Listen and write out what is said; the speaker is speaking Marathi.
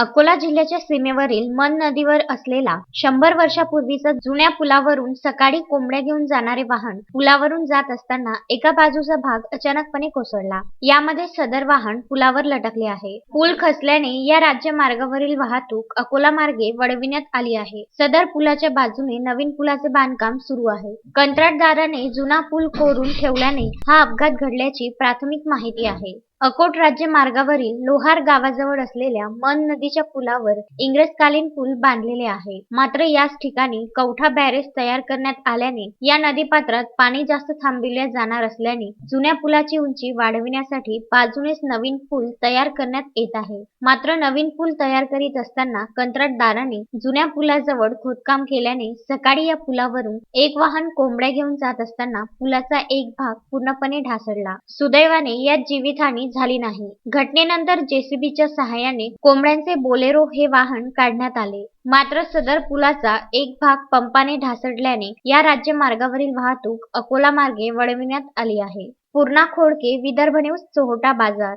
अकोला जिल्ह्याच्या सीमेवरील मन नदीवर असलेला शंभर वर्षापूर्वीचा जुन्या पुलावरून सकाळी कोंबड्या घेऊन जाणारे वाहन पुलावरून जात असताना एका बाजूचा भाग अचानकपणे कोसळला. यामध्ये सदर वाहन पुलावर लटकले आहे. पूल खचल्याने या राज्य मार्गावरील वाहतूक अकोला मार्गे वळविण्यात आली आहे. सदर पुलाच्या बाजूने नवीन पुलाचे बांधकाम सुरू आहे. कंत्राटदाराने जुना पूल कोरून ठेवल्याने हा अपघात घडल्याची प्राथमिक माहिती आहे. अकोट राज्य मार्गावरील लोहार गावाजवळ असलेल्या मन नदीच्या पुलावर इंग्रजकालीन पूल बांधलेले आहे. मात्र याच ठिकाणी कवठा बॅरेज तयार करण्यात आल्याने या नदीपात्रात पाणी जास्त थांबविले जाणार असल्याने जुन्या पुलाची उंची वाढविण्यासाठी बाजूनेच नवीन पूल तयार करण्यात येत आहे. मात्र नवीन पूल तयार करीत असताना कंत्राटदाराने जुन्या पुलाजवळ खोदकाम केल्याने सकाळी या पुलावरून एक वाहन कोंबड्या घेऊन जात असताना पुलाचा एक भाग पूर्णपणे ढासळला. सुदैवाने यात जीवितहानी झाली नाही. घटनेनंतर जेसीबीच्या सहाय्याने कोंबड्यांचे बोलेरो हे वाहन काढण्यात आले. मात्र सदर पुलाचा एक भाग पंपाने ढासळल्याने या राज्य मार्गावरील वाहतूक अकोला मार्गे वळविण्यात आली आहे. पूर्णा खोडके विदर्भ न्यूज चोहटा बाजार.